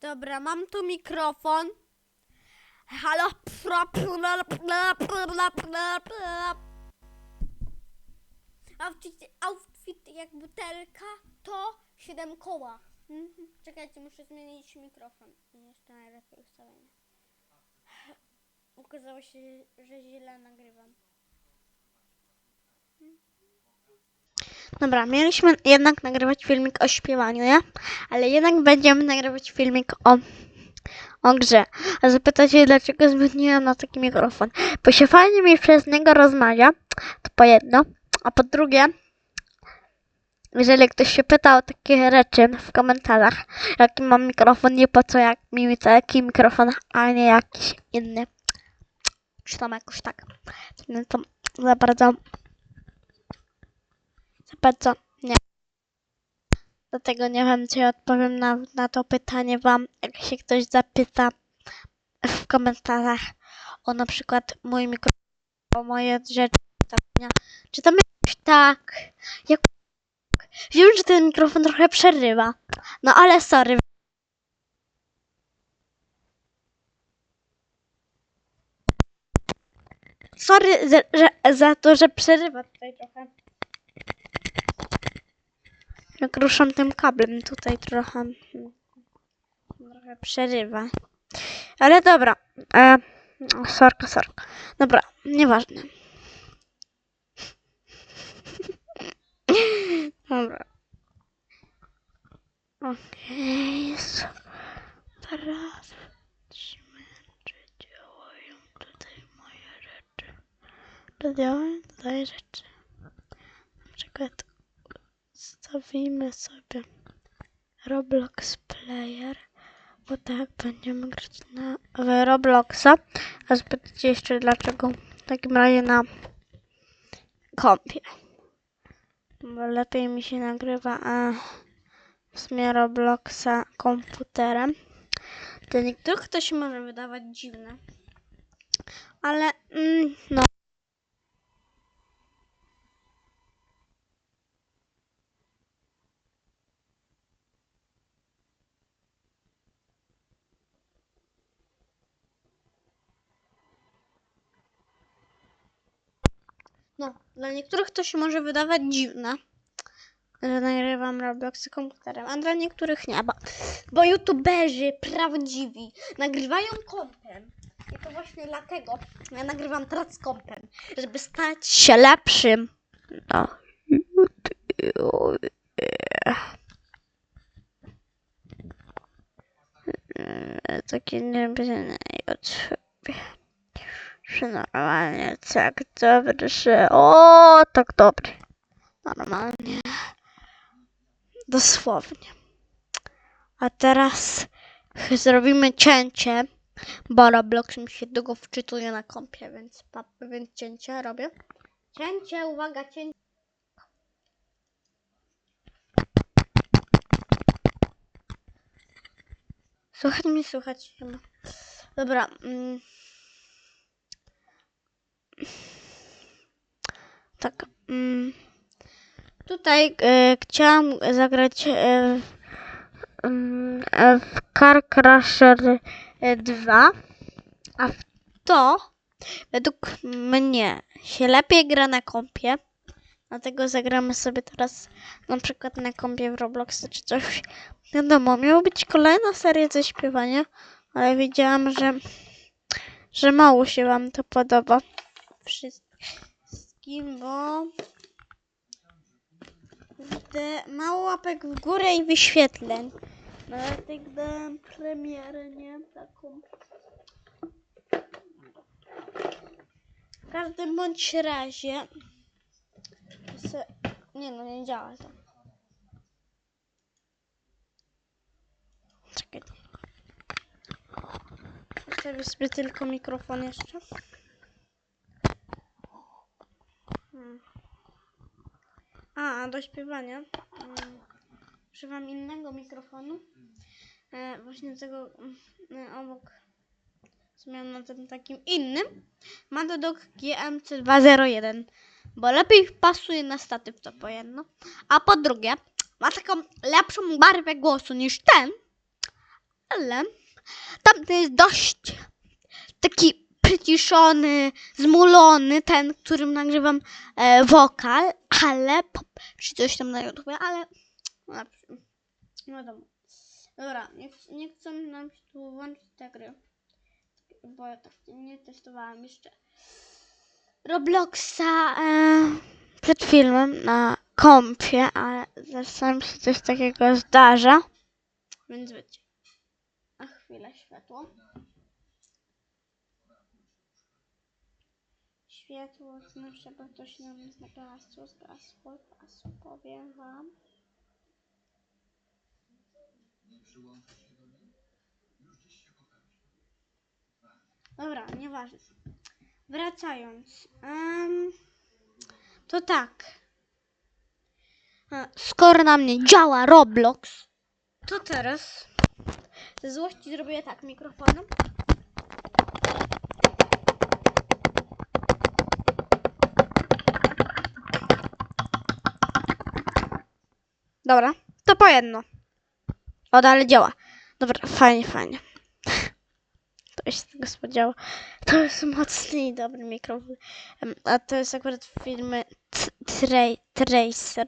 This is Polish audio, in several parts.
Dobra, mam tu mikrofon. Halo. Outfit, outfit jak butelka to 7 koła. Mhm. Czekajcie, muszę zmienić mikrofon. Jeszcze najlepiej ustawienie. Okazało się, że źle nagrywam. Dobra, mieliśmy jednak nagrywać filmik o śpiewaniu, nie? Ale jednak będziemy nagrywać filmik o, o grze. A zapytacie, dlaczego zmieniłam na taki mikrofon? Bo się fajnie mi przez niego rozmawia, to po jedno. A po drugie, jeżeli ktoś się pyta o takie rzeczy w komentarzach, jaki mam mikrofon, nie po co jak mi taki mikrofon, a nie jakiś inny. Czy tam jakoś tak. No to za bardzo bardzo nie. Dlatego nie wiem, czy odpowiem na, na to pytanie wam, jak się ktoś zapyta w komentarzach o na przykład mój mikrofon, o moje rzeczy, czy tam jakoś tak, jak... Wiem, że ten mikrofon trochę przerywa, no ale sorry. Sorry za, że, za to, że przerywa tutaj trochę. Jak ruszam tym kablem tutaj trochę. Trochę przerywa. Ale dobra. E, sorka, sorka. Dobra, nieważne. Dobra. Okej. Okay. Patrzymy, czy działają tutaj moje rzeczy. Czy działają tutaj rzeczy. Na przykład Zostawimy sobie Roblox Player, bo tak będziemy grać na w Robloxa. A zapytacie jeszcze dlaczego w takim razie na kompie. Bo lepiej mi się nagrywa a w sumie Robloxa komputerem. Dla niektórych to się może wydawać dziwne. Ale mm, no. No, dla niektórych to się może wydawać dziwne, że nagrywam Roblox komputerem, a dla niektórych nie, bo, bo youtuberzy prawdziwi nagrywają kompem. I to właśnie dlatego ja nagrywam teraz kompem, żeby stać się lepszym. No. Takie niebyne od siebie. Że normalnie tak dobry, że o tak dobry. Normalnie. Dosłownie. A teraz zrobimy cięcie, bo Roblox mi się długo wczytuje na kompie, więc, pa- więc cięcie robię. Cięcie, uwaga, cięcie. Słuchaj mnie, słuchać. Dobra. Mm. Tak. Mm. Tutaj e, chciałam zagrać e, e, w Car Crusher e, 2, a w to według mnie się lepiej gra na kompie. Dlatego zagramy sobie teraz na przykład na kompie w Roblox czy coś. Wiadomo, miała być kolejna seria ze śpiewania, ale widziałam, że, że mało się wam to podoba. Wszystkim, bo Kurde, mało łapek w górę i wyświetleń. Dlatego dałem premierę, nie? Taką. W każdym bądź razie. Nie no, nie działa to. Czekaj. Sobie tylko mikrofon jeszcze. A, do śpiewania. Mm, Używam innego mikrofonu. E, właśnie tego mm, e, obok. co miałam na tym takim innym. Matodok GMC201. Bo lepiej pasuje na statyw to po jedno. A po drugie, ma taką lepszą barwę głosu niż ten. ale tamten jest dość taki przyciszony, zmulony, ten, którym nagrywam e, wokal, ale po, czy coś tam na YouTube, ale no, no wiadomo. Dobra, nie, nie chcą nam się tu włączyć te gry, bo ja tak nie testowałam jeszcze Robloxa e, przed filmem na kompie, ale czasem się coś takiego zdarza, więc wiecie. A chwilę, światło. Światło, znaczy, bo ktoś nam zgasło, zgasło, zgasło, powiem wam. Dobra, nieważne. Wracając. em, to tak. E, Skoro na mnie działa Roblox, to teraz ze złości zrobię tak mikrofonem. Dobra, to po jedno. O, dalej działa. Dobra, fajnie, fajnie. To się tego spodziewało. To jest mocny i dobry mikrofon. A to jest akurat firmy Tracer.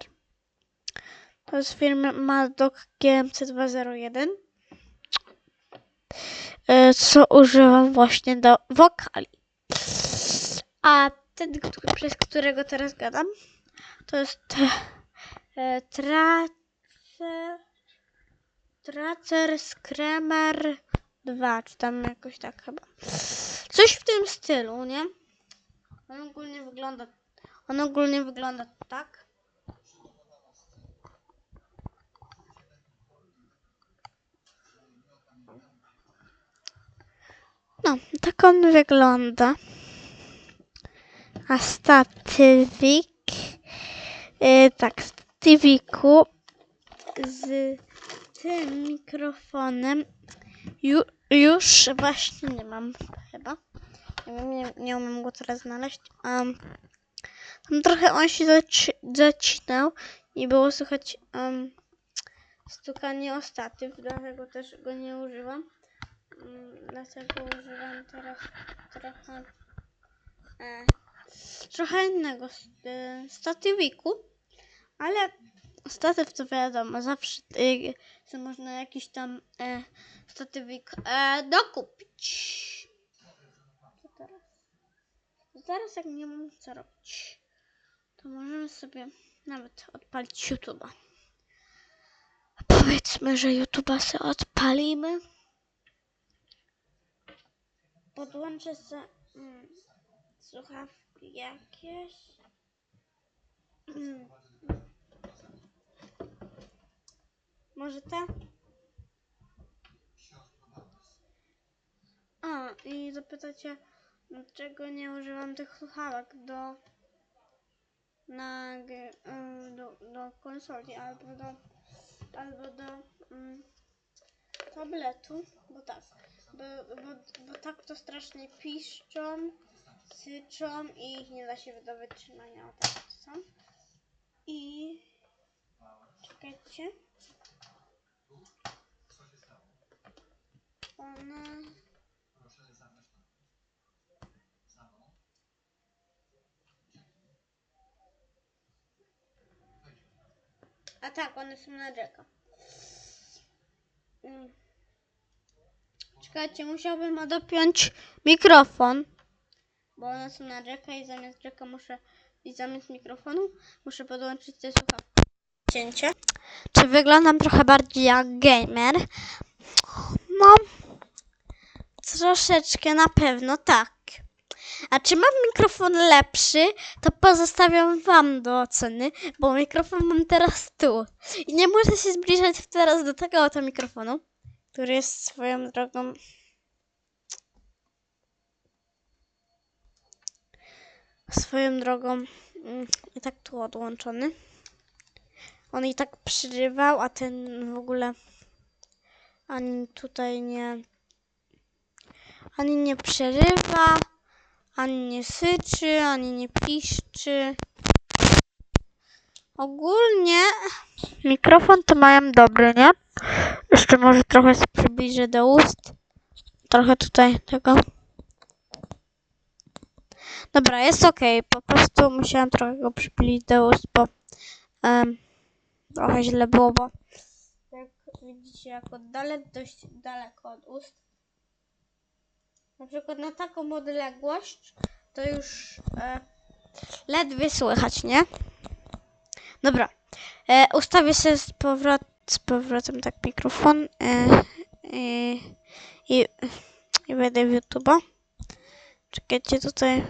To jest firmy Madoc GMC201. e, Co używam właśnie do wokali. A ten, przez którego teraz gadam, to jest Tracer, Tracer Screamer 2, czy tam jakoś tak chyba. Coś w tym stylu, nie? On ogólnie wygląda. On ogólnie wygląda tak. No, tak on wygląda. A statywik. Yy, tak, statywiku z tym mikrofonem Ju, już właśnie nie mam chyba. Nie wiem, nie, umiem go teraz znaleźć. Um, tam trochę on się zaci zacinał i było słychać um, stukanie o statyw, dlatego też go nie używam. Um, dlatego używam teraz trochę e, trochę innego e, statywiku, ale statyw to wiadomo, zawsze y, można jakiś tam e, statywik e, dokupić. Co teraz? Zaraz jak nie mam co robić, to możemy sobie nawet odpalić YouTube'a. Powiedzmy, że YouTube'a sobie odpalimy. Podłączę sobie mm, słuchawki jakieś. Mm. Może te? A, i zapytacie, dlaczego nie używam tych słuchawek do na y, do, do konsoli albo do albo do mm, tabletu, bo tak, bo, bo, bo tak to strasznie piszczą, syczą i ich nie da się do wytrzymania, o tak to są. I czekajcie. One A tak, one są na Jacka. Mm. Czekajcie, musiałbym odopiąć mikrofon. Bo one są na Jacka i zamiast Jacka muszę i zamiast mikrofonu muszę podłączyć te słuchawki. Cięcie. Czy wyglądam trochę bardziej jak gamer? No, troszeczkę na pewno tak. A czy mam mikrofon lepszy, to pozostawiam Wam do oceny, bo mikrofon mam teraz tu. I nie muszę się zbliżać teraz do tego oto mikrofonu, który jest swoją drogą. Swoją drogą mm, i tak tu odłączony. On i tak przerywał, a ten w ogóle ani tutaj nie. Ani nie przerywa, ani nie syczy, ani nie piszczy. Ogólnie mikrofon to mają dobry, nie? Jeszcze może trochę przybliżę do ust. Trochę tutaj tego. Dobra, jest ok. Po prostu musiałam trochę go przybliżyć do ust, bo em, trochę źle było, bo jak widzicie, jak oddalę dość daleko od ust, na przykład na taką odległość, to już e, ledwie słychać, nie? Dobra. E, ustawię sobie z, powrot, z powrotem tak mikrofon e, i, i, i w YouTube'a. Czekajcie, tutaj,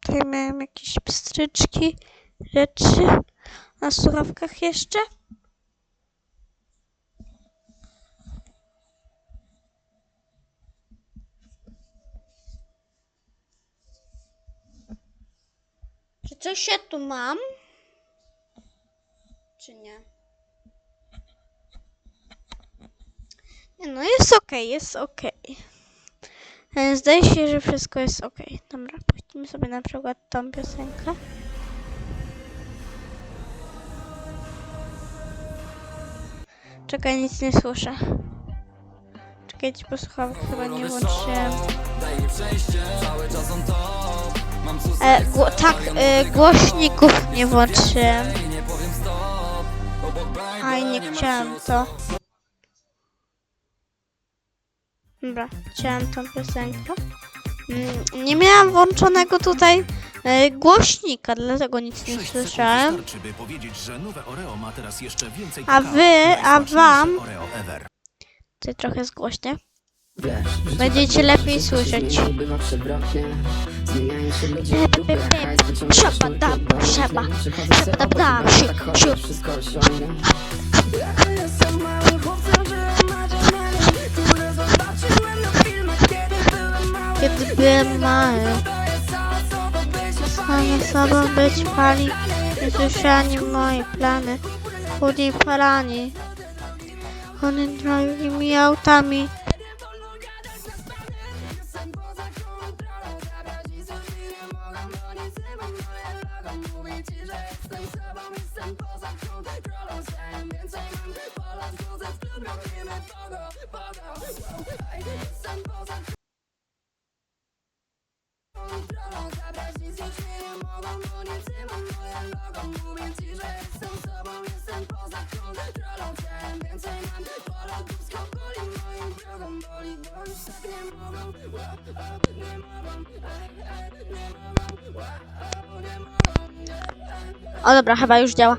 tutaj miałem jakieś pstryczki, rzeczy na słuchawkach jeszcze. Czy coś ja tu mam? Czy nie? Nie no, jest ok, jest ok. E, Zdaje się, że wszystko jest ok. Dobra, puścimy sobie na przykład tą piosenkę. Czekaj, nic nie słyszę. Czekajcie, posłucham, chyba nie włączyłem. E, gło tak, e, głośników nie włączyłem. Aj, nie chciałem to. Dobra, chciałem tą piosenkę. Mm, Nie miałam włączonego tutaj e, głośnika, dlatego nic nie 6 sekund słyszałem. A wy, a wam? Tutaj trochę zgłośnie. Będziecie lepiej słyszeć. Bo si- tak chodzi, siup. wszystko osiągnie. Ja jestem małym chłopcem, żyłem marzeniem, które zobaczyłem na filmach, kiedy byłem mały. Kiedy byłem mały, same sobą być pali, niesłyszani moje plany. Chudni palani, chudni drogimi autami. O dobra, chyba już działa.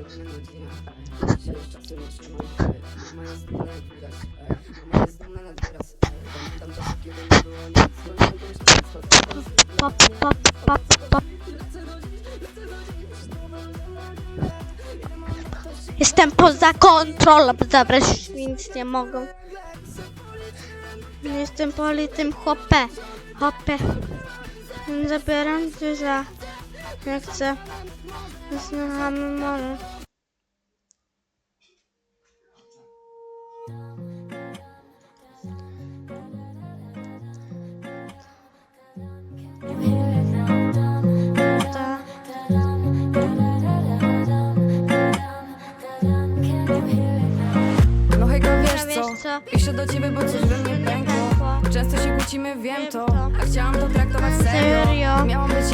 Jestem poza kontrolą, zabrać nic nie mogą. Jestem politym chłopę, chłopę. Zabieram cię za, jak chcę. Znamy może. Ta.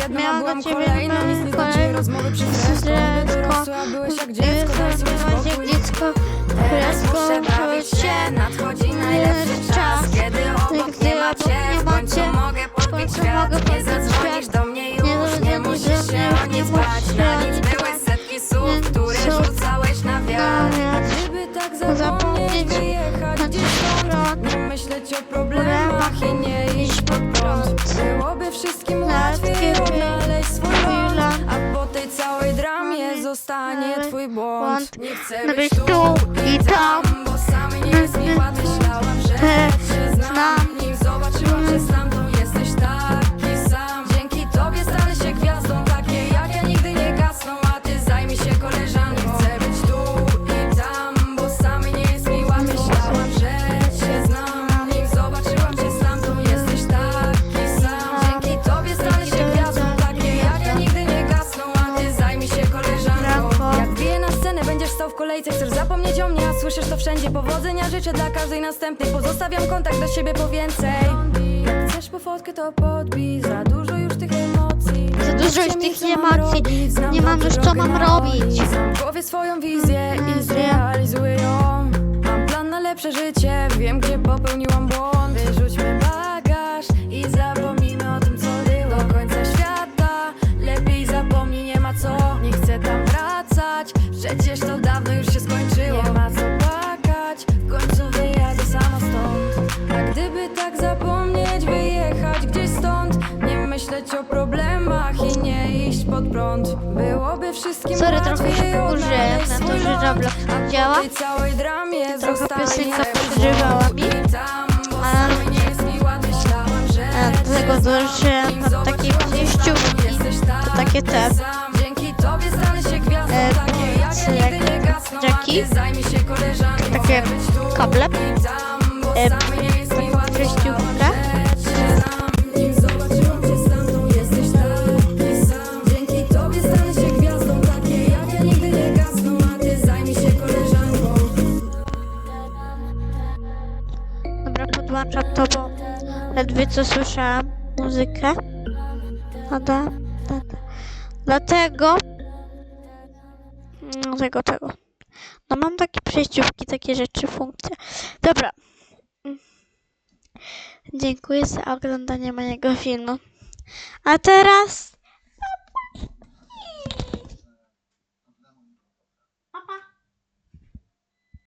Jedną, a Miałam byłam kolejną Nic nie kolejną. znaczy rozmowy przez Dziecko. dorosła, a byłeś jak dziecko jak spokój dziecko, muszę bawić się Nadchodzi najlepszy czas Kiedy obok nie macie nie W końcu mogę w podbić świat Nie zadzwonisz do mnie Nie już Nie musisz się o nic bać Na nic były setki słów Które rzucałeś na wiatr. Gdyby tak Zapomnieć, wyjechać gdzieś gdzieś Nie myśleć o problemach i nie iść Byłoby wszystkim łatwiej odnaleźć swój ląd. A po tej całej dramie zostanie twój błąd. błąd Nie chcę być tu i tam. Bo sami nie jest mi ład Myślałam, że cię znam Pozostawiam kontakt do siebie po więcej. Jak chcesz po fotkę to podbij. Za dużo już tych emocji. Za dużo już tych emocji. znam Nie mam już co mam robić. Mam w głowie swoją wizję i zrealizuję ją. Mam plan na lepsze życie. Wiem gdzie popełniłam błąd. Wyrzućmy bagaż i zapomnijmy o tym co było Do końca świata. Lepiej zapomnij nie ma co. Nie chcę tam wracać. Przecież wszystkim Sorry, trochę się wkurzyłem na to, że. Roblox tak po działa. Trochę piosenka złot mi. tam, A- nie A do tego cię znam. dołożyłem na takie tam, To takie te. E, takie jak co, ja nigdy jak podłączam to, bo ledwie co słyszałam muzykę. No da. Dlatego... No tego, tego. No mam takie przejściówki, takie rzeczy, funkcje. Dobra. Mm. Dziękuję za oglądanie mojego filmu. A teraz